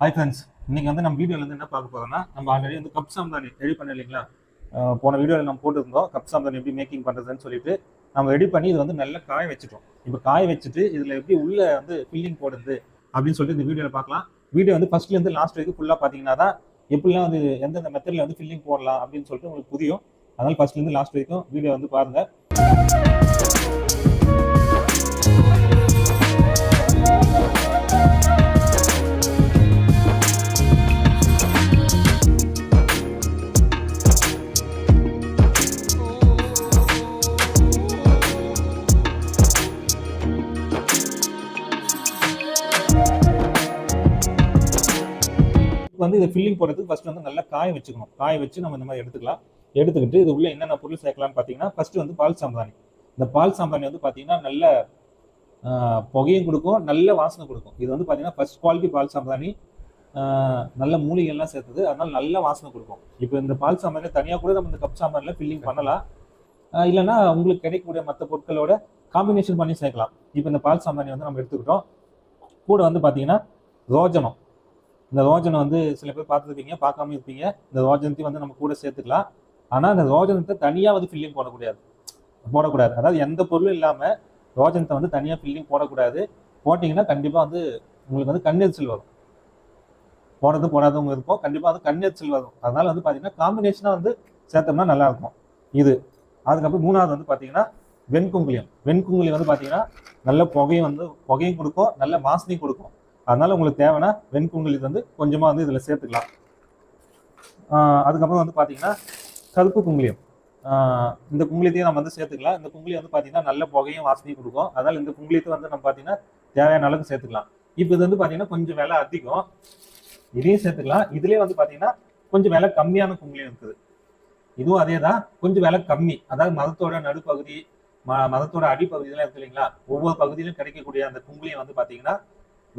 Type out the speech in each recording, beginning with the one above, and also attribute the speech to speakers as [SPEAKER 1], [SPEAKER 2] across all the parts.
[SPEAKER 1] Hi friends இன்னைக்கு வந்து நம்ம வீடியோல வந்து என்ன பார்க்க போறோம்னா நம்ம ஆல்ரெடி வந்து கப் சாம்தானி ரெடி பண்ண இல்லைங்களா? போன வீடியோவில் நம்ம போட்டுருந்தோம் கப் சாம்தானி எப்படி மேக்கிங் பண்ணுறதுன்னு சொல்லிட்டு நம்ம ரெடி பண்ணி இது வந்து நல்லா காய வச்சுட்டோம். இப்போ காய வச்சுட்டு இதில் எப்படி உள்ள வந்து ஃபில்லிங் போடுறது அப்படின்னு சொல்லிட்டு இந்த வீடியோவில் பார்க்கலாம். வீடியோ வந்து ஃபர்ஸ்ட்லேருந்து லாஸ்ட் வரைக்கும் ஃபுல்லாக பார்த்தீங்கன்னா தான் எப்படிலாம் வந்து எந்தெந்த மெத்தடில் வந்து ஃபில்லிங் போடலாம் அப்படின்னு சொல்லிட்டு உங்களுக்கு புரியும். அதனால ஃபர்ஸ்ட்லேருந்து லாஸ்ட் வரைக்கும் வீடியோ வந்து பாருங்க. வந்து இதை ஃபில்லிங் போடுறதுக்கு ஃபர்ஸ்ட் வந்து நல்லா காய வச்சுக்கணும். காய வச்சு நம்ம இந்த மாதிரி எடுத்துக்கலாம். எடுத்துக்கிட்டு இது உள்ள என்னென்ன பொருள் சேர்க்கலாம்னு பார்த்தீங்கன்னா ஃபர்ஸ்ட் வந்து பால் சாம்பிராணி. இந்த பால் சாம்பிராணி வந்து பார்த்தீங்கன்னா நல்ல புகையும் கொடுக்கும் நல்ல வாசனை கொடுக்கும். இது வந்து பார்த்தீங்கன்னா ஃபர்ஸ்ட் குவாலிட்டி பால் சாம்பிராணி. நல்ல மூலிகைலாம் சேர்த்தது. அதனால நல்ல வாசனை கொடுக்கும். இப்போ இந்த பால் சாம்பாரில் தனியாக கூட நம்ம இந்த கப் சாம்பாரில் ஃபில்லிங் பண்ணலாம். இல்லைன்னா உங்களுக்கு கிடைக்கக்கூடிய மற்ற பொருட்களோட காம்பினேஷன் பண்ணி சேர்க்கலாம். இப்போ இந்த பால் சாம்பாரி வந்து நம்ம எடுத்துக்கிட்டோம். கூட வந்து பார்த்தீங்கன்னா ரோஜனம். இந்த ரோஜனை வந்து சில பேர் பார்த்துருப்பீங்க பார்க்காம இருப்பீங்க. இந்த ரோஜனத்தையும் வந்து நம்ம கூட சேர்த்துக்கலாம். ஆனால் இந்த ரோஜனத்தை தனியாக வந்து ஃபில்லிங் போடக்கூடாது. போடக்கூடாது. அதாவது எந்த பொருளும் இல்லாமல் ரோஜனத்தை வந்து தனியாக ஃபில்லிங் போடக்கூடாது. போட்டிங்கன்னா கண்டிப்பாக வந்து உங்களுக்கு வந்து கண்ணெரிச்சல் வரும். போடுறது போடாதவங்க இருக்கும் கண்டிப்பாக வந்து கண்ணெரிச்சல் வரும். அதனால வந்து பார்த்தீங்கன்னா காம்பினேஷனாக வந்து சேர்த்தோம்னா நல்லா இருக்கும். இது. அதுக்கப்புறம் மூணாவது வந்து பார்த்தீங்கன்னா வெண்குங்குளியம். வெண்குங்குளியம் வந்து பார்த்தீங்கன்னா நல்ல புகையும் வந்து புகையும் கொடுக்கும். நல்ல வாசனையும் கொடுக்கும். அதனால உங்களுக்கு தேவைன்னா வெண்குங்குளியத்தை வந்து கொஞ்சமாக வந்து இதில் சேர்த்துக்கலாம். ஆஹ் அதுக்கப்புறம் வந்து பார்த்தீங்கன்னா கருப்பு குங்குளியம். ஆஹ் இந்த குங்குளியத்தையும் நம்ம வந்து சேர்த்துக்கலாம். இந்த குங்குளியம் வந்து பார்த்தீங்கன்னா நல்ல புகையும் வாசனையும் கொடுக்கும். அதனால இந்த குங்குளியத்தை வந்து நம்ம பார்த்தீங்கன்னா தேவையான அளவுக்கு சேர்த்துக்கலாம். இப்போ இது வந்து பார்த்தீங்கன்னா கொஞ்சம் விலை அதிகம். இதையும் சேர்த்துக்கலாம். இதுலேயே வந்து பார்த்தீங்கன்னா கொஞ்சம் விலை கம்மியான குங்குளியம் இருக்குது. இதுவும் அதே தான் கொஞ்சம் விலை கம்மி. அதாவது மதத்தோட நடுப்பகுதி ம- மதத்தோட அடிப்பகுதியெல்லாம் இருக்கு இல்லைங்களா? ஒவ்வொரு பகுதியிலும் கிடைக்கக்கூடிய அந்த குங்குளியம் வந்து பார்த்தீங்கன்னா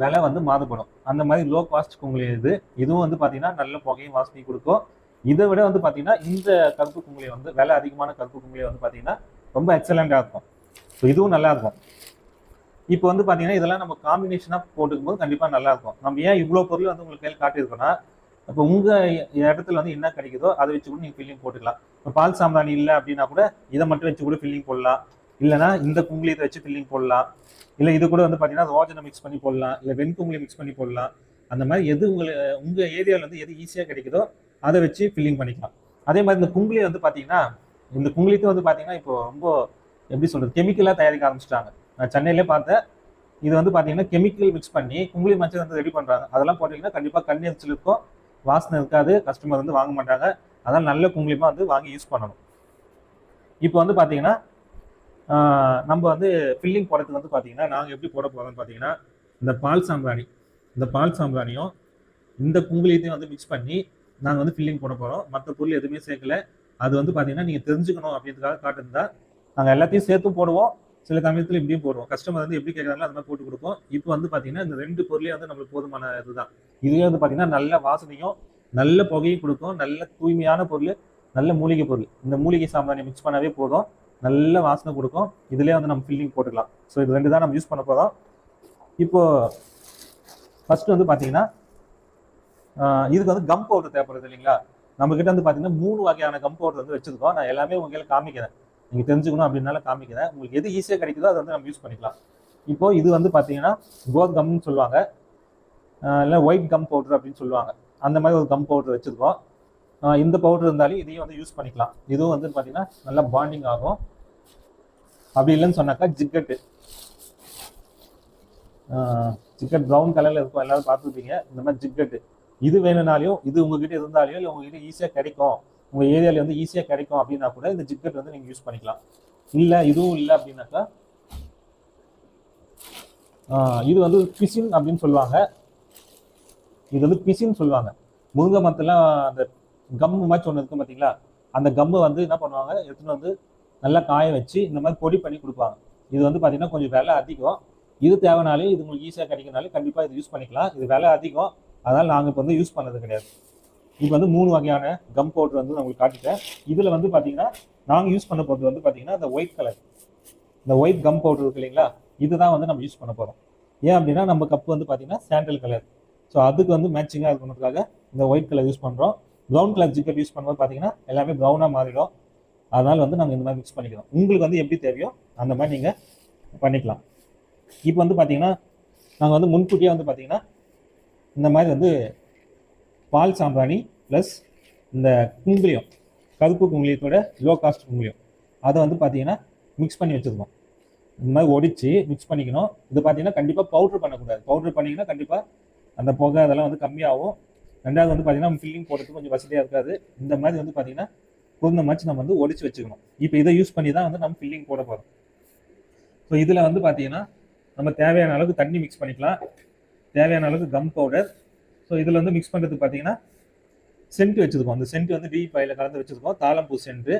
[SPEAKER 1] விலை வந்து மாறுபடும். அந்த மாதிரி லோ காஸ்ட் உங்களுக்கு இது இதுவும் வந்து பார்த்தீங்கன்னா நல்ல புகையும் வாசனையும் கொடுக்கும். இதை விட வந்து பார்த்தீங்கன்னா இந்த கருப்பு குங்குளியம் வந்து விலை அதிகமான கருப்பு குங்குளியம் வந்து பார்த்தீங்கன்னா ரொம்ப எக்ஸலண்டாக இருக்கும். ஸோ இதுவும் நல்லா இருக்கும். இப்போ வந்து பார்த்தீங்கன்னா இதெல்லாம் நம்ம காம்பினேஷனாக போட்டுக்கும் போது கண்டிப்பாக நல்லா இருக்கும். நம்ம ஏன் இவ்வளோ பொருள் வந்து உங்களுக்கு கையில் காட்டியிருக்கோம்னா இப்போ உங்கள் இடத்துல வந்து என்ன கிடைக்குதோ அதை வச்சு கூட நீங்கள் ஃபில்லிங் போட்டுக்கலாம். இப்போ பால் சாம்பிராணி இல்லை அப்படின்னா கூட இதை மட்டும் வச்சு கூட ஃபில்லிங் போடலாம். இல்லைன்னா இந்த குங்குளியத்தை வச்சு ஃபில்லிங் போடலாம். இல்லை இது கூட வந்து பார்த்தீங்கன்னா ரோஜனை மிக்ஸ் பண்ணி போடலாம். இல்லை வெண்குங்குலி மிக்ஸ் பண்ணி போடலாம். அந்த மாதிரி எது உங்களுக்கு உங்கள் ஏரியாவில் வந்து எது ஈஸியாக கிடைக்குதோ அதை வச்சு ஃபில்லிங் பண்ணிக்கலாம். அதே மாதிரி இந்த குங்குலியை வந்து பார்த்தீங்கன்னா இந்த குங்குளியத்தை வந்து பார்த்தீங்கன்னா இப்போ ரொம்ப எப்படி சொல்கிறது கெமிக்கலாக தயாரிக்க ஆரம்பிச்சிட்டாங்க. நான் சென்னையிலே பார்த்தேன். இது வந்து பார்த்தீங்கன்னா கெமிக்கல் மிக்ஸ் பண்ணி குங்குலி மஞ்சள் வந்து ரெடி பண்ணுறாங்க அதெல்லாம் போட்டிங்கன்னா கண்டிப்பாக கண் எரிச்சல் இருக்கும் வாசனை இருக்காது கஸ்டமர் வந்து வாங்க மாட்டாங்க. அதனால் நல்ல குங்குளியமாக வந்து வாங்கி யூஸ் பண்ணணும். இப்போ வந்து பார்த்தீங்கன்னா நம்ம வந்து ஃபில்லிங் போடுறதுக்கு வந்து பார்த்தீங்கன்னா நாங்கள் எப்படி போட போகிறோம்னு பார்த்தீங்கன்னா இந்த பால் சாம்பிராணி இந்த பால் சாம்பிராணியும் இந்த குங்குளியத்தையும் வந்து மிக்ஸ் பண்ணி நாங்கள் வந்து ஃபில்லிங் போட போகிறோம் மற்ற பொருள் எதுவுமே சேர்க்கல. அது வந்து பார்த்தீங்கன்னா நீங்கள் தெரிஞ்சுக்கணும் அப்படின்றதுக்காக காட்டுறதா நாங்கள் எல்லாத்தையும் சேர்த்தும் போடுவோம். சில சமயத்தில் இப்படியும் போடுவோம். கஸ்டமர் வந்து எப்படி கேட்குறாங்களோ அது மாதிரி போட்டு கொடுப்போம். இப்போ வந்து பார்த்தீங்கன்னா இந்த ரெண்டு பொருளே வந்து நம்மளுக்கு போதுமான இதுதான். இதுவே வந்து பார்த்தீங்கன்னா நல்ல வாசனையும் நல்ல புகையும் கொடுக்கும். நல்ல தூய்மையான பொருள் நல்ல மூலிகை பொருள். இந்த மூலிகை சாம்பிராணி மிக்ஸ் பண்ணாவே போதும். நல்ல வாசனை கொடுக்கும். இதுலேயே வந்து நம்ம ஃபில்லிங் போட்டுக்கலாம். ஸோ இது ரெண்டு தான் நம்ம யூஸ் பண்ண போகிறோம் இப்போ ஃபர்ஸ்ட் வந்து பார்த்தீங்கன்னா இதுக்கு வந்து கம் பவுடர் தேவைப்படுது இல்லைங்களா? நம்ம கிட்ட வந்து பார்த்தீங்கன்னா மூணு வகையான கம் பவுடர் வந்து வச்சிருக்கோம். நான் எல்லாமே உங்களுக்கு காமிக்கிறேன். நீங்கள் தெரிஞ்சுக்கணும் அப்படின்னால காமிக்கிறேன். உங்களுக்கு எது ஈஸியாக கிடைக்குதோ அதை வந்து நம்ம யூஸ் பண்ணிக்கலாம். இப்போ இது வந்து பார்த்தீங்கன்னா கோத் கம்னு சொல்லுவாங்க. இல்லை ஒயிட் கம் பவுடர் அப்படின்னு சொல்லுவாங்க. அந்த மாதிரி ஒரு கம் பவுடர் வச்சிருக்கோம். இந்த பவுடர் இருந்தாலும் இதையும் வந்து யூஸ் பண்ணிக்கலாம். இதுவும் வந்து பார்த்தீங்கன்னா நல்லா பாண்டிங் ஆகும். அப்படி இல்லைன்னு சொன்னாக்கா ஜிக்கெட்டு ஜிக்கெட் ப்ரௌன் கலரில் இருக்கும். எல்லாரும் பார்த்துருப்பீங்க. இந்த மாதிரி ஜிக்கெட்டு இது வேணும்னாலையும் இது உங்ககிட்ட இருந்தாலையோ இல்லை உங்ககிட்ட ஈஸியாக கிடைக்கும். உங்கள் ஏரியாவில் வந்து ஈஸியாக கிடைக்கும் அப்படின்னா கூட இந்த ஜிக்கெட் வந்து நீங்கள் யூஸ் பண்ணிக்கலாம். இல்லை இதுவும் இல்லை அப்படின்னாக்கா இது வந்து பிசின் அப்படின்னு சொல்லுவாங்க. இது வந்து பிசின்னு சொல்லுவாங்க. முருங்கை மரத்தெல்லாம் அந்த கம்மு மாதிரி ஒன்று இருக்கும் பார்த்தீங்களா அந்த கம்மை வந்து என்ன பண்ணுவாங்க? எடுத்துன்னு வந்து நல்லா காய வச்சு இந்த மாதிரி பொடி பண்ணி கொடுப்பாங்க. இது வந்து பார்த்தீங்கன்னா கொஞ்சம் விலை அதிகம். இது தேவைனாலே இது உங்களுக்கு ஈஸியாக கிடைக்கிறனாலே கண்டிப்பாக இது யூஸ் பண்ணிக்கலாம். இது விலை அதிகம். அதனால் நாங்கள் இப்போ வந்து யூஸ் பண்ணது கிடையாது. இப்போ வந்து மூணு வகையான கம் பவுடர் வந்து நான் உங்களுக்கு காட்டிட்டேன். இதில் வந்து பார்த்தீங்கன்னா நாங்கள் யூஸ் பண்ண போகிறது வந்து பார்த்தீங்கன்னா இந்த ஒயிட் கலர் இந்த ஒயிட் கம் பவுடர் இருக்கு இல்லைங்களா? இதுதான் வந்து நம்ம யூஸ் பண்ண போகிறோம் ஏன் அப்படின்னா நம்ம கப்பு வந்து பார்த்தீங்கன்னா சாண்டல் கலர் ஸோ அதுக்கு வந்து மேட்சிங்காக இருக்கணுன்றதுக்காக இந்த ஒயிட் கலர் யூஸ் பண்ணுறோம் ப்ரௌன் கலர் ஜிக்கெட் யூஸ் பண்ணும்போது பார்த்தீங்கன்னா எல்லாமே ப்ரௌனாக மாறிடும். அதனால் வந்து நாங்கள் இந்த மாதிரி மிக்ஸ் பண்ணிக்கிறோம். உங்களுக்கு வந்து எப்படி தேவையோ அந்த மாதிரி நீங்கள் பண்ணிக்கலாம். இப்போ வந்து பார்த்தீங்கன்னா நாங்கள் வந்து முன்கூட்டியே வந்து பார்த்தீங்கன்னா இந்த மாதிரி வந்து பால் சாம்பிராணி ப்ளஸ் இந்த குங்குளியம் கருப்பு குங்குளியத்தோட லோ காஸ்ட் குங்குளியம் அதை வந்து பார்த்தீங்கன்னா மிக்ஸ் பண்ணி வச்சுருக்கோம். இந்த மாதிரி ஒடிச்சு மிக்ஸ் பண்ணிக்கணும். இது பார்த்தீங்கன்னா கண்டிப்பாக பவுட்ரு பண்ணக்கூடாது. பவுட்ரு பண்ணிங்கன்னா கண்டிப்பாக அந்த புகை அதெல்லாம் வந்து கம்மியாகும். ரெண்டாவது வந்து பார்த்தீங்கன்னா ஃபில்லிங் போடுறதுக்கு கொஞ்சம் வசதியாக இருக்காது. இந்த மாதிரி வந்து பார்த்தீங்கன்னா குருந்த மாதிரி நம்ம வந்து ஒடிச்சு வச்சுக்கணும். இப்போ இதை யூஸ் பண்ணி தான் வந்து நம்ம ஃபில்லிங் போட போகிறோம் ஸோ இதில் வந்து பார்த்தீங்கன்னா நம்ம தேவையான அளவுக்கு தண்ணி மிக்ஸ் பண்ணிக்கலாம். தேவையான அளவுக்கு கம் பவுடர் ஸோ இதில் வந்து மிக்ஸ் பண்ணுறதுக்கு பார்த்தீங்கன்னா சென்ட் வச்சுருக்கோம். அந்த சென்ட் வந்து டி பையில் கலந்து வச்சுருக்கோம். தாளம்பூ சென்ட்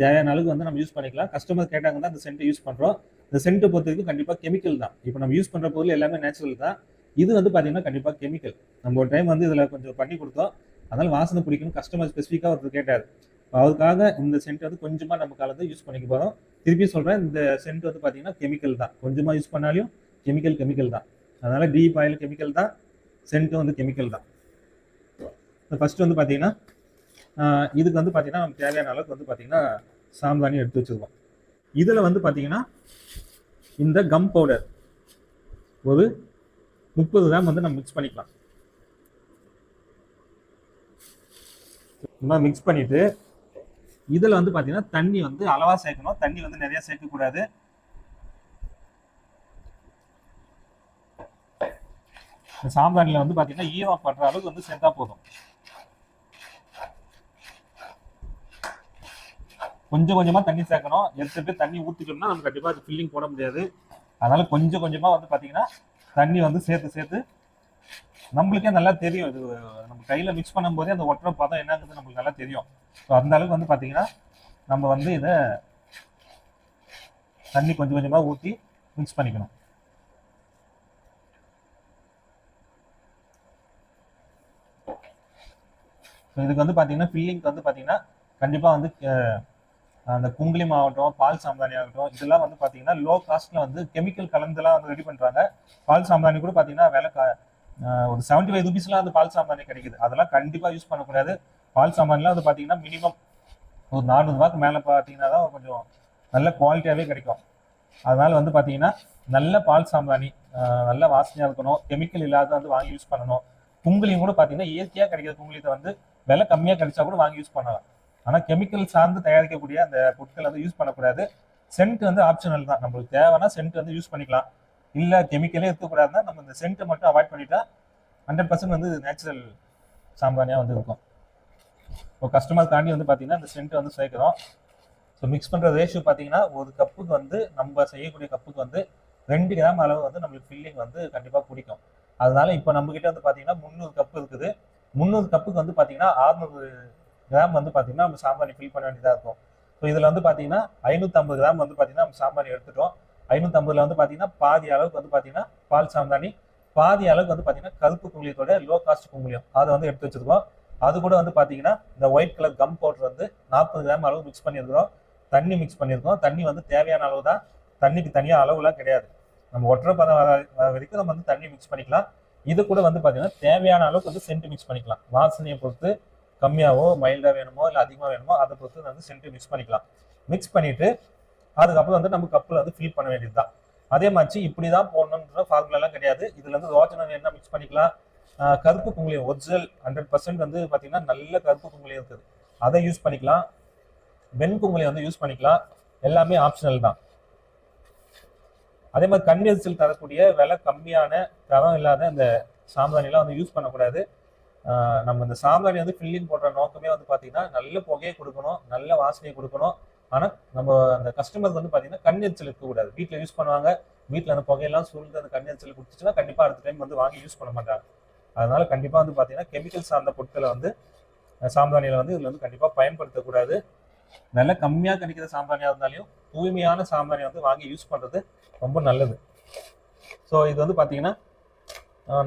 [SPEAKER 1] தேவையான அளவுக்கு வந்து நம்ம யூஸ் பண்ணிக்கலாம். கஸ்டமர் கேட்டாங்கன்னா அந்த சென்ட்டை யூஸ் பண்ணுறோம் இந்த சென்ட்டை பொறுத்த வரைக்கும் கண்டிப்பாக கெமிக்கல் தான். இப்போ நம்ம யூஸ் பண்ணுற பொருள் எல்லாமே நேச்சுரல் தான். இது வந்து பார்த்தீங்கன்னா கண்டிப்பாக கெமிக்கல் நம்ம ஒரு டைம் வந்து இதில் கொஞ்சம் பண்ணி கொடுத்தோம். அதனால வாசனை பிடிக்கணும். கஸ்டமர் ஸ்பெசிஃபிக்காக ஒருத்தர் கேட்டார். அதுக்காக இந்த சென்ட் வந்து கொஞ்சமாக நம்ம கலந்து யூஸ் பண்ணிக்க போகிறோம் திருப்பி சொல்கிறேன் இந்த சென்ட் வந்து பார்த்தீங்கன்னா கெமிக்கல் தான். கொஞ்சமாக யூஸ் பண்ணாலும் கெமிக்கல் கெமிக்கல் தான். அதனால் டீ ஆயில் கெமிக்கல் தான். சென்ட்டும் வந்து கெமிக்கல் தான். ஃபர்ஸ்ட் வந்து பார்த்தீங்கன்னா இதுக்கு வந்து பார்த்தீங்கன்னா நமக்கு தேவையான அளவுக்கு வந்து பார்த்தீங்கன்னா சாம்பானி எடுத்து வச்சுருவோம் இதில் வந்து பார்த்தீங்கன்னா இந்த கம் பவுடர் ஒரு முப்பது கிராம் வந்து நம்ம மிக்ஸ் பண்ணிக்கலாம். இந்த மாதிரி மிக்ஸ் பண்ணிட்டு இதில் வந்து பார்த்தீங்கன்னா தண்ணி வந்து அளவாக சேர்க்கணும். தண்ணி வந்து நிறைய சேர்க்கக்கூடாது. இந்த வந்து பார்த்தீங்கன்னா ஈரம் படுற அளவுக்கு வந்து சேர்த்தா போதும். கொஞ்சம் கொஞ்சமாக தண்ணி சேர்க்கணும். எடுத்துட்டு தண்ணி ஊற்றிக்கணும்னா நம்ம கண்டிப்பாக அது ஃபில்லிங் போட முடியாது. அதனால கொஞ்சம் கொஞ்சமாக வந்து பார்த்தீங்கன்னா தண்ணி வந்து சேர்த்து சேர்த்து நம்மளுக்கே நல்லா தெரியும். இது நம்ம கையில் மிக்ஸ் பண்ணும்போதே அந்த ஒற்றை பதம் என்னங்கிறது நம்மளுக்கு நல்லா தெரியும். ஸோ அந்த அளவுக்கு வந்து பார்த்தீங்கன்னா நம்ம வந்து இதை தண்ணி கொஞ்சம் கொஞ்சமாக ஊற்றி மிக்ஸ் பண்ணிக்கணும். ஸோ இதுக்கு வந்து பார்த்தீங்கன்னா ஃபில்லிங்க்கு வந்து பார்த்தீங்கன்னா கண்டிப்பாக வந்து அந்த குங்குளியம் ஆகட்டும் பால் சாம்பிராணி ஆகட்டும் இதெல்லாம் வந்து பார்த்தீங்கன்னா லோ காஸ்ட்ல வந்து கெமிக்கல் கலந்துலாம் வந்து ரெடி பண்ணுறாங்க பால் சாம்பிராணி கூட பார்த்தீங்கன்னா விலை க- ஒரு செவன்ட்டி ஃபைவ் ருபீஸ்லாம் வந்து பால் சாம்பிராணி கிடைக்குது. அதெல்லாம் கண்டிப்பாக யூஸ் பண்ணக்கூடாது. பால் சாம்பானிலாம் வந்து பார்த்தீங்கன்னா மினிமம் ஒரு நானூறுரூவாக்கு மேலே பார்த்தீங்கன்னா தான் கொஞ்சம் நல்ல குவாலிட்டியாகவே கிடைக்கும். அதனால வந்து பார்த்தீங்கன்னா நல்ல பால் சாம்பிராணி நல்ல வாசனையாக இருக்கணும். கெமிக்கல் இல்லாத வந்து வாங்கி யூஸ் பண்ணணும். குங்குளியும் கூட பார்த்தீங்கன்னா இயற்கையாக கிடைக்கிற குங்குளியத்தை வந்து விலை கம்மியாக கிடைச்சா கூட வாங்கி யூஸ் பண்ணலாம். ஆனால் கெமிக்கல் சார்ந்து தயாரிக்கக்கூடிய அந்த பொருட்கள் வந்து யூஸ் பண்ணக்கூடாது. சென்ட் வந்து ஆப்ஷனல் தான். நம்மளுக்கு தேவைன்னா சென்ட் வந்து யூஸ் பண்ணிக்கலாம். இல்லை கெமிக்கலே இருக்கக்கூடாதுன்னா நம்ம இந்த சென்ட்டை மட்டும் அவாய்ட் பண்ணிட்டா ஹண்ட்ரட் பர்சன்ட் வந்து நேச்சுரல் சாம்பிராணியாக வந்து இருக்கும். இப்போ கஸ்டமர் தாண்டி வந்து பார்த்தீங்கன்னா இந்த சென்ட் வந்து சேர்க்குறோம். ஸோ மிக்ஸ் பண்ணுற ரேஷியோ பார்த்தீங்கன்னா ஒரு கப்புக்கு வந்து நம்ம செய்யக்கூடிய கப்புக்கு வந்து ரெண்டு கிராம் அளவு வந்து நம்மளுக்கு ஃபில்லிங் வந்து கண்டிப்பாக பிடிக்கும். அதனால இப்போ நம்ம கிட்ட வந்து பார்த்தீங்கன்னா முந்நூறு கப்பு இருக்குது. முந்நூறு கப்புக்கு வந்து பார்த்தீங்கன்னா 600 கிராம் வந்து பார்த்தீங்கன்னா நம்ம சாம்பாரி ஃபில் பண்ண வேண்டியதாக இருக்கும். ஸோ இதில் வந்து பார்த்தீங்கன்னா ஐநூற்றம்பது கிராம் வந்து பார்த்தீங்கன்னா நம்ம சாம்பாரி எடுத்துட்டோம். ஐநூற்றம்பதுல வந்து பார்த்தீங்கன்னா பாதி அளவுக்கு வந்து பார்த்தீங்கன்னா பால் சாம்பிராணி பாதி அளவுக்கு வந்து பார்த்தீங்கன்னா கருப்பு குங்குளியத்தோட லோ காஸ்ட் குங்குளியம். அதை வந்து எடுத்து வச்சிருக்கோம். அது கூட வந்து பார்த்தீங்கன்னா இந்த ஒயிட் கலர் கம் பவுடர் வந்து நாற்பது கிராம் அளவு மிக்ஸ் பண்ணியிருக்கிறோம். தண்ணி மிக்ஸ் பண்ணியிருக்கோம். தண்ணி வந்து தேவையான அளவு தான் தண்ணிக்கு தனியாக அளவுலாம் கிடையாது. நம்ம ஒற்றை பதம் வர வர வரைக்கும் நம்ம வந்து தண்ணி மிக்ஸ் பண்ணிக்கலாம். இது கூட வந்து பார்த்தீங்கன்னா தேவையான அளவுக்கு வந்து சென்ட் மிக்ஸ் பண்ணிக்கலாம். வாசனையை பொறுத்து கம்மியாகவோ மைல்டாக வேணுமோ இல்லை அதிகமாக வேணுமோ அதை பொறுத்து வந்து சென்ட்டு மிக்ஸ் பண்ணிக்கலாம். மிக்ஸ் பண்ணிவிட்டு அதுக்கப்புறம் வந்து நம்ம கப்பில் வந்து ஃபில் பண்ண வேண்டியது தான். அதே மாதிரி இப்படி தான் போடணுன்ற ஃபார்முலாலாம் கிடையாது. இதில் வந்து ரோஜனம் என்ன மிக்ஸ் பண்ணிக்கலாம்? கருப்பு குங்குளியம் ஒரிஜினல் ஹண்ட்ரட் பர்சன்ட் வந்து பார்த்தீங்கன்னா நல்ல கருப்பு குங்குளியம் இருக்குது. அதை யூஸ் பண்ணிக்கலாம். வெண் குங்குளியம் வந்து யூஸ் பண்ணிக்கலாம். எல்லாமே ஆப்ஷனல் தான். அதே மாதிரி கண் எரிச்சல் தரக்கூடிய விலை கம்மியான தரம் இல்லாத இந்த சாம்பிராணிலாம் வந்து யூஸ் பண்ணக்கூடாது. நம்ம இந்த சாம்பிராணி வந்து ஃபில்லிங் போடுற நோக்கமே வந்து பார்த்தீங்கன்னா நல்ல புகையை கொடுக்கணும் நல்ல வாசனையை கொடுக்கணும். ஆனால் நம்ம அந்த கஸ்டமருக்கு வந்து பார்த்தீங்கன்னா கண் எரிச்சல் இருக்கக்கூடாது வீட்டில் யூஸ் பண்ணுவாங்க. வீட்டில் அந்த புகையெல்லாம் சூழ்ந்து அந்த கண் எரிச்சல் கொடுத்துச்சுன்னா கண்டிப்பாக அடுத்த டைம் வந்து வாங்கி யூஸ் பண்ண மாட்டாங்க. அதனால கண்டிப்பாக வந்து பார்த்தீங்கன்னா கெமிக்கல் சார்ந்த பொருட்களை வந்து அஹ் சாம்பிராணியில் வந்து இதில் வந்து கண்டிப்பாக பயன்படுத்தக்கூடாது நல்ல கம்மியாக கிடைக்கிற சாம்பிராணியாக இருந்தாலையும் தூய்மையான சாம்பிராணி வந்து வாங்கி யூஸ் பண்ணுறது ரொம்ப நல்லது. ஸோ இது வந்து பார்த்தீங்கன்னா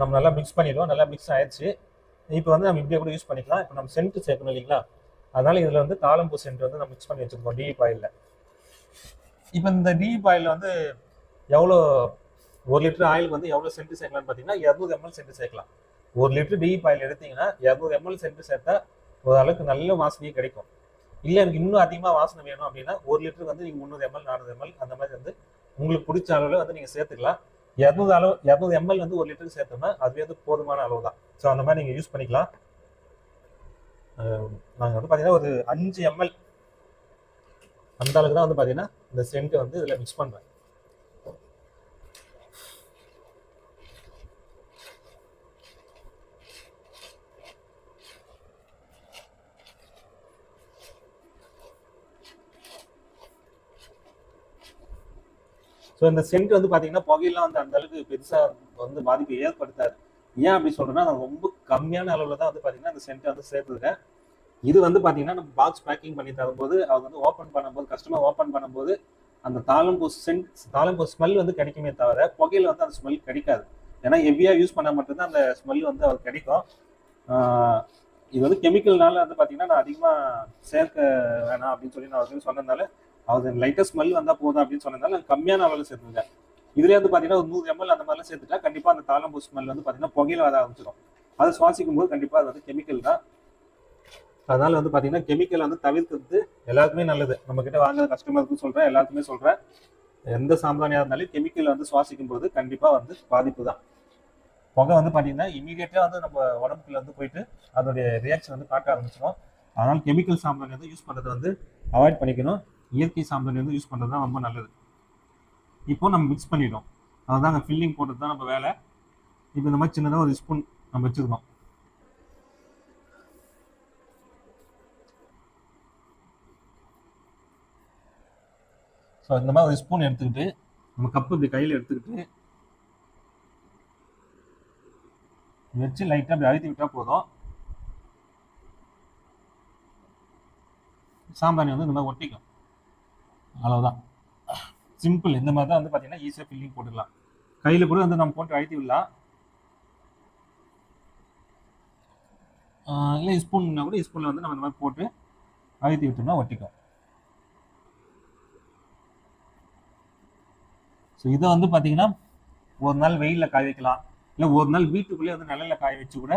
[SPEAKER 1] நம்ம நல்லா மிக்ஸ் பண்ணிடுவோம். நல்லா மிக்ஸ் ஆயிடுச்சு. இப்போ வந்து நம்ம இப்படியே கூட யூஸ் பண்ணிக்கலாம். இப்போ நம்ம சென்ட் சேர்க்கணும் இல்லைங்களா? அதனால இதில் வந்து தாளம்பூ சென்ட் வந்து நம்ம மிக்ஸ் பண்ணி வச்சுருக்கோம் டீ ஆயிலில் இப்போ இந்த டீ பாயில் வந்து எவ்வளோ ஒரு லிட்டர் ஆயில் வந்து எவ்வளோ சென்ட் சேர்க்கலாம்னு பார்த்தீங்கன்னா இரநூறு எம்எல் சென்ட் சேர்க்கலாம். ஒரு லிட்டர் டீ பாயில் எடுத்தீங்கன்னா இரநூறு எம்எல் சென்ட் சேர்த்தா ஓரளவுக்கு நல்ல வாசனையே கிடைக்கும். இல்லை எனக்கு இன்னும் அதிகமாக வாசனை வேணும் அப்படின்னா ஒரு லிட்டருக்கு வந்து நீங்கள் முந்நூறு எம்எல் நானூறு எம்எல் அந்த மாதிரி வந்து உங்களுக்கு பிடிச்ச அளவில் வந்து நீங்கள் சேர்த்துக்கலாம். இரநூறு அளவு இரநூறு எம்எல் வந்து ஒரு லிட்டருக்கு சேர்த்தோம்னா அதுவே வந்து போதுமான அளவு தான் ஸோ அந்த மாதிரி நீங்கள் யூஸ் பண்ணிக்கலாம். நாங்கள் வந்து பார்த்தீங்கன்னா ஒரு அஞ்சு எம்எல் அந்த அளவுக்கு தான் வந்து பார்த்தீங்கன்னா இந்த சென்ட்டு வந்து இதில் மிக்ஸ் பண்ணுறேன் ஸோ இந்த சென்ட் வந்து பார்த்தீங்கன்னா புகையெல்லாம் வந்து அந்த அளவுக்கு பெருசாக வந்து பாதிப்பு ஏற்படுத்தாது. ஏன் அப்படி சொல்றேன்னா நான் ரொம்ப கம்மியான அளவில் தான் வந்து பார்த்தீங்கன்னா அந்த சென்ட்டை வந்து சேர்த்துருக்கேன். இது வந்து பார்த்தீங்கன்னா நம்ம பாக்ஸ் பேக்கிங் பண்ணி தரும்போது அவங்க வந்து ஓப்பன் பண்ணும்போது கஸ்டமர் ஓப்பன் பண்ணும்போது அந்த தாளம்பூ சென்ட் தாளம்பூ ஸ்மெல் வந்து கிடைக்குமே தவிர புகையில் வந்து அந்த ஸ்மெல் கிடைக்காது. ஏன்னா ஹெவியாக யூஸ் பண்ணால் மட்டும்தான் அந்த ஸ்மெல் வந்து அவர் கிடைக்கும். இது வந்து கெமிக்கல்னால வந்து பார்த்தீங்கன்னா நான் அதிகமாக சேர்க்க வேணாம் அப்படின்னு சொல்லி நான் சொன்னதுனால அது லைட்டஸ்ட் ஸ்மெல் வந்தால் போதும் அப்படின்னு சொன்னதால நான் கம்மியான அளவில் சேர்த்துருக்கேன் இதுலேயே வந்து பார்த்தீங்கன்னா ஒரு நூறு எம்எல் அந்த மாதிரிலாம் சேர்த்துட்டா கண்டிப்பாக அந்த தாளம்பூ ஸ்மெல் வந்து பார்த்தீங்கன்னா புகையில வர ஆரம்பிச்சிடும். அது சுவாசிக்கும் போது கண்டிப்பாக அது வந்து கெமிக்கல் தான். அதனால வந்து பார்த்தீங்கன்னா கெமிக்கல் வந்து தவிர்க்கிறது எல்லாருக்குமே நல்லது. நம்ம கிட்ட வாங்குற கஸ்டமருக்கும் சொல்கிறேன் எல்லாருக்குமே சொல்கிறேன் எந்த சாம்பிராணியாக இருந்தாலும் கெமிக்கல் வந்து சுவாசிக்கும் போது கண்டிப்பாக வந்து பாதிப்பு தான். புகை வந்து பார்த்தீங்கன்னா இமீடியட்டாக வந்து நம்ம உடம்புக்குள்ள வந்து போயிட்டு அதோடைய ரியாக்ஷன் வந்து காட்ட ஆரம்பிச்சிடும் அதனால் கெமிக்கல் சாம்பிராணி வந்து யூஸ் பண்ணுறது வந்து அவாய்ட் பண்ணிக்கணும். இயற்கை சாம்பிராணி வந்து யூஸ் பண்ணுறது தான் ரொம்ப நல்லது. இப்போ நம்ம மிக்ஸ் பண்ணிட்டோம். அதுதான் அங்கே ஃபில்லிங் போட்டது தான் நம்ம வேலை. இப்போ இந்த மாதிரி சின்னதாக ஒரு ஸ்பூன் நம்ம வச்சுருக்கோம். ஸோ இந்த மாதிரி ஒரு ஸ்பூன் எடுத்துக்கிட்டு நம்ம கப்பு இப்படி கையில் எடுத்துக்கிட்டு வச்சு லைட்டாக அப்படி அழுத்தி விட்டால் போதும். சாம்பிராணி வந்து இந்த மாதிரி ஒட்டிக்கும். அவ்வளோதான் சிம்பிள் இந்த மாதிரி தான் வந்து பார்த்தீங்கன்னா ஈஸியாக ஃபில்லிங் போட்டுக்கலாம். கையில் கூட வந்து நம்ம போட்டு அழுத்தி விடலாம். இல்லை ஸ்பூன்னா கூட ஸ்பூனில் வந்து நம்ம இந்த மாதிரி போட்டு அழுத்தி விட்டோம்னா ஒட்டிக்கும். ஸோ இதை வந்து பார்த்தீங்கன்னா ஒரு நாள் வெயிலில் காய வைக்கலாம். இல்லை ஒரு நாள் வீட்டுக்குள்ளேயே வந்து நிலையில் காய வச்சு கூட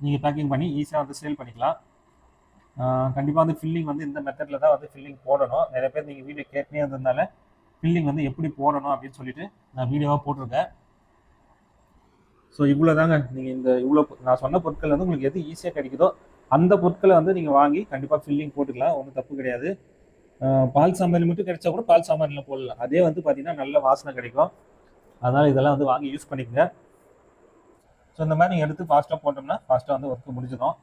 [SPEAKER 1] நீங்கள் பேக்கிங் பண்ணி ஈஸியாக வந்து சேல் பண்ணிக்கலாம். கண்டிப்பாக வந்து ஃபில்லிங் வந்து இந்த மெத்தடில் தான் வந்து ஃபில்லிங் போடணும். நிறைய பேர் நீங்கள் வீடியோ கேட்டே இருந்ததுனால ஃபில்லிங் வந்து எப்படி போடணும் அப்படின்னு சொல்லிட்டு நான் வீடியோவாக போட்டிருக்கேன். ஸோ இவ்வளோ தாங்க நீங்கள் இந்த இவ்வளோ நான் சொன்ன பொருட்கள் வந்து உங்களுக்கு எது ஈஸியாக கிடைக்குதோ அந்த பொருட்களை வந்து நீங்கள் வாங்கி கண்டிப்பாக ஃபில்லிங் போட்டுக்கலாம். ஒன்றும் தப்பு கிடையாது. பால் சாம்பார் மட்டும் கிடைச்சா கூட பால் சாம்பாரில் போடலாம். அதே வந்து பார்த்தீங்கன்னா நல்ல வாசனை கிடைக்கும். அதனால் இதெல்லாம் வந்து வாங்கி யூஸ் பண்ணிக்கோங்க. ஸோ இந்த மாதிரி நீங்கள் எடுத்து ஃபாஸ்ட்டாக போட்டோம்னா ஃபாஸ்ட்டாக வந்து ஒர்க்கு முடிஞ்சிடும்.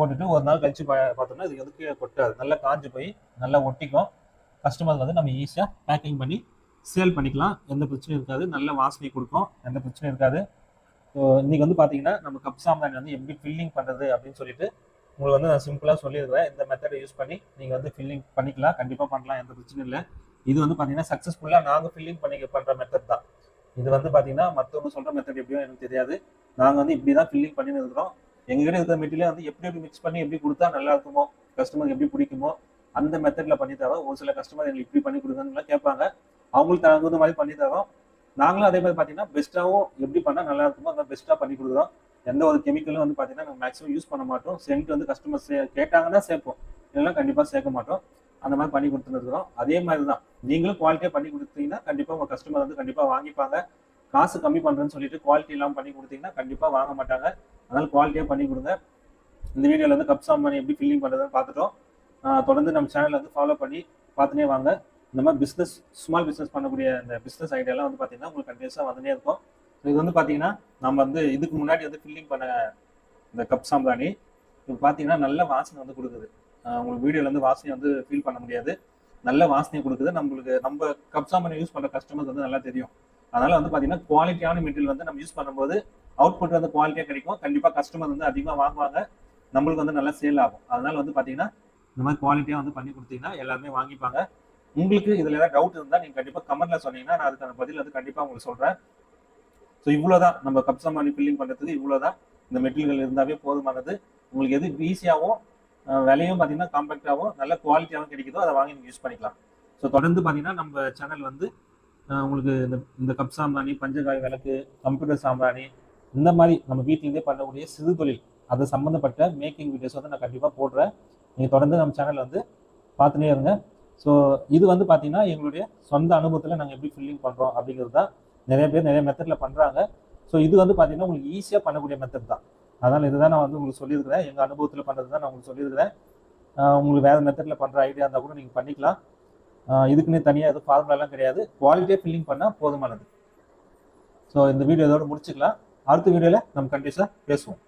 [SPEAKER 1] போட்டுட்டு ஒரு நாள் கழிச்சு பார்த்தோம்னா இது வந்து கீழே கொட்டாது. நல்லா காஞ்சு போய் நல்லா ஒட்டிக்கும். கஸ்டமர் வந்து நம்ம ஈஸியாக பேக்கிங் பண்ணி சேல் பண்ணிக்கலாம். எந்த பிரச்சனையும் இருக்காது. நல்ல வாசனை கொடுக்கும். எந்த பிரச்சனையும் இருக்காது. ஸோ இன்றைக்கி வந்து பார்த்தீங்கன்னா நம்ம கப் சாம்பிராணி வந்து எப்படி ஃபில்லிங் பண்ணுறது அப்படின்னு சொல்லிட்டு உங்களுக்கு வந்து நான் சிம்பிளாக சொல்லியிருக்கிறேன் இந்த மெத்தடை யூஸ் பண்ணி நீங்கள் வந்து ஃபில்லிங் பண்ணிக்கலாம். கண்டிப்பாக பண்ணலாம். எந்த பிரச்சனையும் இல்லை. இது வந்து பார்த்தீங்கன்னா சக்ஸஸ்ஃபுல்லாக நாங்கள் ஃபில்லிங் பண்ணி பண்ணுற மெத்தட் தான். இது வந்து பார்த்தீங்கன்னா மற்றவங்க சொல்கிற மெத்தட் எப்படியோ எனக்கு தெரியாது. நாங்கள் வந்து இப்படி தான் ஃபில்லிங் பண்ணி இருக்கிறோம். எங்ககிட்ட இருக்கிற மெட்டீரியல் வந்து எப்படி எப்படி மிக்ஸ் பண்ணி எப்படி கொடுத்தா நல்லா இருக்குமோ கஸ்டமருக்கு எப்படி பிடிக்குமோ அந்த மெத்தட்ல பண்ணி தரோம். ஒரு சில கஸ்டமர் எங்களுக்கு இப்படி பண்ணி கொடுங்கன்னு கேட்பாங்க. அவங்களுக்கு தகுந்த மாதிரி பண்ணி தரோம். நாங்களும் அதே மாதிரி பார்த்தீங்கன்னா பெஸ்ட்டாகவும் எப்படி பண்ணால் நல்லா இருக்குமோ அதை பெஸ்ட்டாக பண்ணி கொடுக்குறோம். எந்த ஒரு கெமிக்கலும் வந்து பார்த்தீங்கன்னா நாங்கள் மேக்ஸிமம் யூஸ் பண்ண மாட்டோம். சென்ட் வந்து கஸ்டமர் சே கேட்டாங்கன்னா சேர்ப்போம். இல்லைன்னா கண்டிப்பாக சேர்க்க மாட்டோம். அந்த மாதிரி பண்ணி கொடுத்துருக்குறோம் அதே மாதிரி தான் நீங்களும் குவாலிட்டியாக பண்ணி கொடுத்தீங்கன்னா கண்டிப்பாக உங்கள் கஸ்டமர் வந்து கண்டிப்பாக வாங்கிப்பாங்க. காசு கம்மி பண்ணுறேன்னு சொல்லிட்டு குவாலிட்டி இல்லாமல் பண்ணி கொடுத்தீங்கன்னா கண்டிப்பாக வாங்க மாட்டாங்க. அதனால குவாலிட்டியாக பண்ணி கொடுங்க. இந்த வீடியோவில் வந்து கப் சாம்பானி எப்படி ஃபில்லிங் பண்ணுறதுன்னு பார்த்துட்டோம். தொடர்ந்து நம்ம சேனலை வந்து ஃபாலோ பண்ணி பார்த்துனே வாங்க. இந்த மாதிரி பிஸ்னஸ் ஸ்மால் பிஸ்னஸ் பண்ணக்கூடிய இந்த பிஸ்னஸ் ஐடியாலாம் வந்து பார்த்தீங்கன்னா உங்களுக்கு கண்டினியூஸாக வந்துனே இருக்கும். இது வந்து பார்த்தீங்கன்னா நம்ம வந்து இதுக்கு முன்னாடி வந்து ஃபில்லிங் பண்ண இந்த கப் சாம்பிராணி இது பார்த்தீங்கன்னா நல்ல வாசனை வந்து கொடுக்குது. உங்களுக்கு வீடியோலேருந்து வாசனை வந்து ஃபீல் பண்ண முடியாது. நல்ல வாசனையை கொடுக்குது. நம்மளுக்கு நம்ம கப் சாம்பிராணி யூஸ் பண்ணுற கஸ்டமர்ஸ் வந்து நல்லா தெரியும். அதனால வந்து பாத்தீங்கன்னா குவாலிட்டியான மெட்டீரியல் வந்து நம்ம யூஸ் பண்ணும்போது அவுட்புட் வந்து குவாலிட்டியாக கிடைக்கும். கண்டிப்பாக கஸ்டமர் வந்து அதிகமாக வாங்குவாங்க. நம்மளுக்கு வந்து நல்லா சேல் ஆகும். அதனால வந்து பாத்தீங்கன்னா இந்த மாதிரி குவாலிட்டியாக வந்து பண்ணி கொடுத்தீங்கன்னா எல்லாருமே வாங்கிப்பாங்க. உங்களுக்கு இதில் ஏதாவது டவுட் இருந்தால் நீங்க கண்டிப்பாக கமெண்ட்ல சொன்னீங்கன்னா நான் அதுக்கான பதில் வந்து கண்டிப்பாக உங்களுக்கு சொல்றேன். ஸோ இவ்வளோதான் நம்ம கப்சா மணி ஃபில்லிங் பண்ணுறதுக்கு இவ்வளோதான் இந்த மெட்டீரியல் இருந்தாவே போதுமானது. உங்களுக்கு எது ஈஸியாகவும் விலையும் பார்த்தீங்கன்னா காம்பாக்டாகவும் நல்ல குவாலிட்டியாகவும் கிடைக்குதோ அதை வாங்கி நீங்கள் யூஸ் பண்ணிக்கலாம். ஸோ தொடர்ந்து பார்த்தீங்கன்னா நம்ம சேனல் வந்து உங்களுக்கு இந்த இந்த கப் சாம்பிராணி பஞ்சகாய் விளக்கு கம்ப்யூட்டர் சாம்பிராணி இந்த மாதிரி நம்ம வீட்டிலேருந்தே பண்ணக்கூடிய சிறு தொழில் அது சம்மந்தப்பட்ட மேக்கிங் வீடியோஸ் வந்து நான் கண்டிப்பாக போடுறேன். நீங்கள் தொடர்ந்து நம்ம சேனலில் வந்து பார்த்துனே இருங்க. ஸோ இது வந்து பார்த்தீங்கன்னா எங்களுடைய சொந்த அனுபவத்தில் நாங்கள் எப்படி ஃபில்லிங் பண்ணுறோம் அப்படிங்கிறது தான் நிறைய பேர் நிறைய மெத்தடில் பண்ணுறாங்க ஸோ இது வந்து பார்த்தீங்கன்னா உங்களுக்கு ஈஸியாக பண்ணக்கூடிய மெத்தட் தான். அதனால் இதுதான் நான் வந்து உங்களுக்கு சொல்லியிருக்கிறேன். எங்கள் அனுபவத்தில் பண்ணுறது தான் நான் உங்களுக்கு சொல்லியிருக்கிறேன். உங்களுக்கு வேறு மெத்தடில் பண்ணுற ஐடியா இருந்தால் கூட நீங்கள் பண்ணிக்கலாம். இதுக்குன்னு தனியாக எதுவும் ஃபார்முலாலாம் கிடையாது. குவாலிட்டியாக ஃபில்லிங் பண்ணால் போதுமானது. ஸோ இந்த வீடியோ இதோட முடிச்சுக்கலாம். அடுத்த வீடியோவில் நம்ம கண்டிப்பாக பேசுவோம்.